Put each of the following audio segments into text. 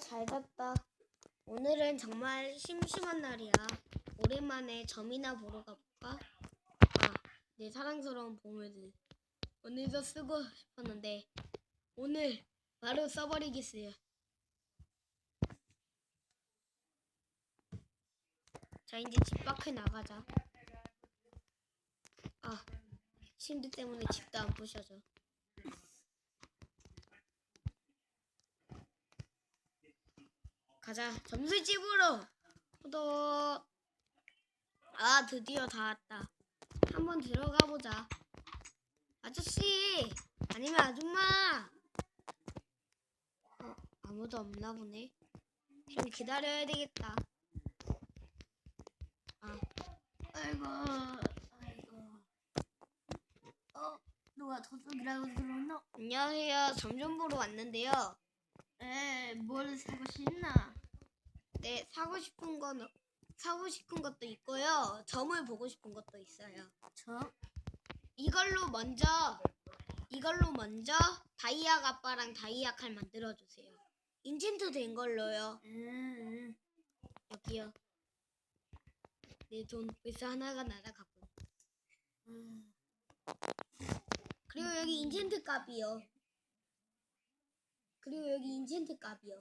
잘 잤다. 오늘은 정말 심심한 날이야. 오랜만에 점이나 보러 가볼까? 아, 내 사랑스러운 보물들. 오늘도 쓰고 싶었는데 오늘 바로 써버리겠어요. 자, 이제 집 밖에 나가자. 아, 침대 때문에 집도 안 부셔져. 가자. 점술집으로. 구독. 아 드디어 다 왔다. 한번 들어가 보자. 아저씨 아니면 아줌마. 어, 아무도 없나 보네. 그럼 기다려야 되겠다. 아. 아이고, 아이고. 어, 누가 저쪽이라고 들었나? 안녕하세요. 점좀 보러 왔는데요. 에, 뭘 사고 싶나? 네 사고 싶은 건 사고 싶은 것도 있고요 점을 보고 싶은 것도 있어요 저? 이걸로 먼저 이걸로 먼저 다이아 가빠랑 다이아 칼 만들어 주세요. 인챈트 된 걸로요. 음, 여기요. 내돈 벌써 하나가 날아갔고. 음. 그리고 여기 인챈트 값이요. 그리고 여기 인챈트 값이요.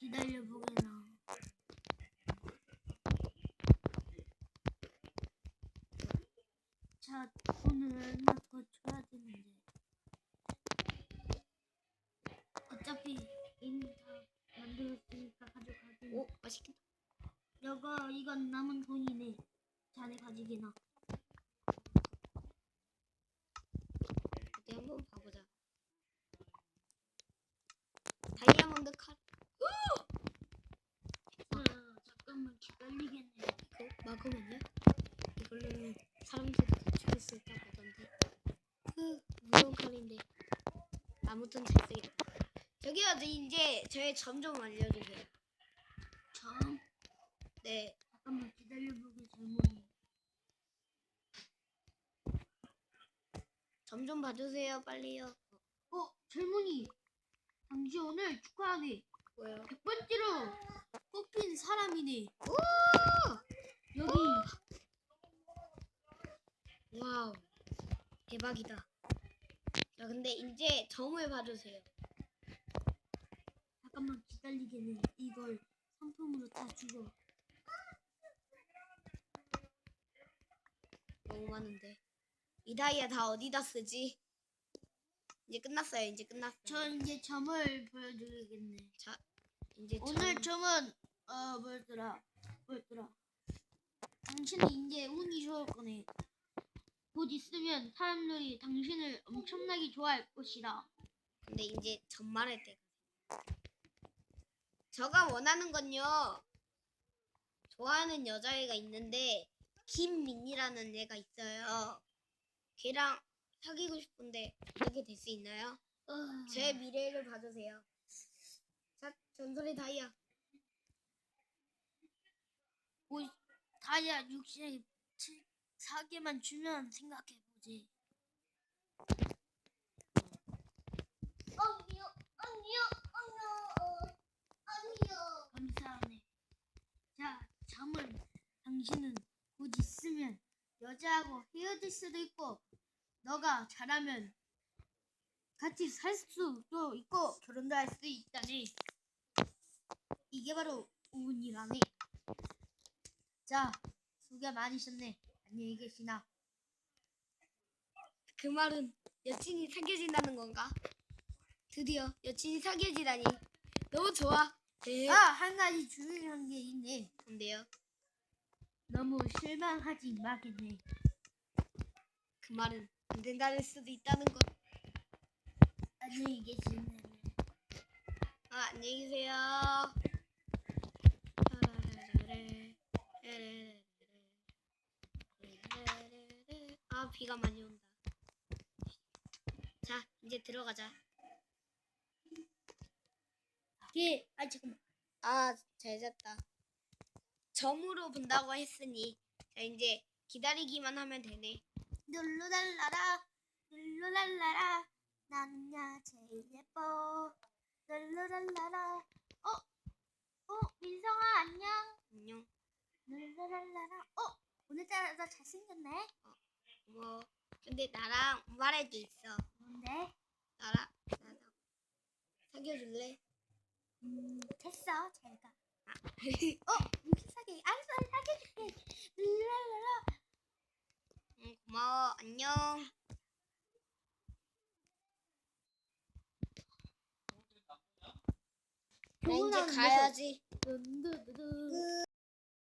기다려보게나. 자, 얼마 더 줘야 되는데. 어차피 이미 다 만들었으니까 가져가게. 오 맛있겠다. 여거 이건 남은 돈이네. 자네 가지기나. 한번 봐보자. 다이아몬드 칼. 아, 잠깐만 기다리겠네. 이거 막으면요? 이걸로는 사람들이 다 죽일 수 있다고 하던데. 그 무서운 칼인데. 아무튼 잘 쓰겠다. 저기요, 저 이제 저의 점좀 알려주세요. 참, 네, 잠깐만 기다려보게 젊은이. 점좀 봐주세요, 빨리요. 어, 젊은이. 당신 오늘 축하하네. 뭐요? 100번째로 뽑힌 사람이네. 오! 여기 와우, 대박이다. 자, 근데 이제 점을 봐주세요. 잠깐만 기다리겠네. 이걸 상품으로 다 주고. 너무 많은데. 이 다이아 다 어디다 쓰지? 이제 끝났어요. 이제 끝났어요. 저 이제 점을 보여드리겠네. 자, 이제 오늘 점- 점은 어 뭐였더라? 뭐였더라? 당신이 이제 운이 좋을 거네. 곧 있으면 사람들이 당신을 엄청나게 좋아할 것이다. 근데 이제 전말할 때. 저가 원하는 건요. 좋아하는 여자애가 있는데 김민이라는 애가 있어요. 걔랑 사귀고 싶은데 그렇게 될 수 있나요? 어, 제 미래를 봐주세요. 자, 전설의 다이아. 뭐 다이아 64개만 주면 생각해 보지. 아니요, 아니요, 아니요, 아니요. 감사하네. 자, 잠은 당신은 곧 있으면 여자하고 헤어질 수도 있고, 너가 잘하면 같이 살 수도 있고 결혼도 할 수 있다니. 이게 바로 운이라네. 자, 수고 많으셨네. 안녕히 계시나. 그 말은 여친이 사귀어진다는 건가? 드디어 여친이 사귀어지다니 너무 좋아. 네. 아, 한 가지 중요한 게 있네. 근데요, 너무 실망하지 마겠네. 그 말은 안 된다는 수도 있다는 것. 안녕히 계시네. 아, 안녕히 계세요. 아, 비가 많이 온다. 자, 이제 들어가자. 예, 아 잠깐만. 아, 잘 잤다. 점으로 본다고 했으니, 자, 이제 기다리기만 하면 되네. 룰루랄라라, 룰루랄라라. 나는야 제일 예뻐. 랄라랄라라. 어? 어? 민성아 안녕. 안녕. 랄라랄라라. 어? 오늘따라 너 잘생겼네. 뭐 근데 나랑 말할 게 있어. 뭔데? 나랑 나랑 사귀어 줄래? 음 됐어 잘 가. 어? 무슨 사귀? 알았어 사귀어줄게. 랄라랄라. 응 고마워. 안녕. 나 이제 가야지.